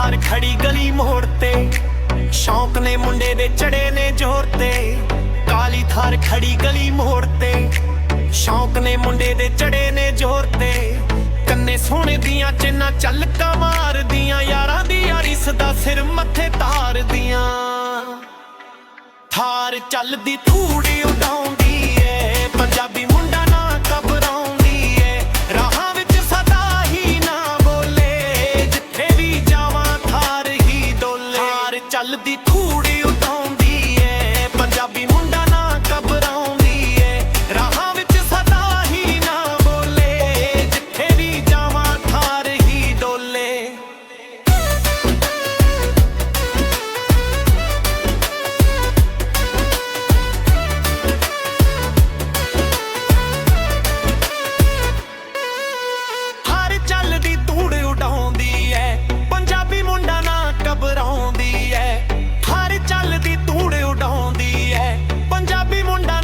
ਥਾਰ ਖੜੀ ਗਲੀ ਮੋੜ ਤੇ। ਸ਼ੌਂਕ ਨੇ ਮੁੰਡੇ ਦੇ ਚੜੇ ਨੇ ਜ਼ੋਰ ਤੇ। ਕਾਲੀ ਥਾਰ ਖੜੀ ਗਲੀ ਮੋੜ ਤੇ। ਸ਼ੌਂਕ ਨੇ ਮੁੰਡੇ ਦੇ ਚੜੇ ਨੇ ਜ਼ੋਰ ਤੇ। ਕੰਨੇ ਸੋਹਣੇ ਦੀਆਂ ਚਿੰਨਾ ਚੱਲਕਾਂ ਮਾਰਦੀਆਂ। ਯਾਰਾਂ ਦੀ ਯਾਰੀ ਸਦਾ ਸਿਰ ਮੱਥੇ ਤਾਰਦੀਆਂ। ਥਾਰ ਚੱਲਦੀ ਧੂੜੀ ਉਡਾਉਂਦੀ ਚੱਲਦੀ ਥੂੜੀ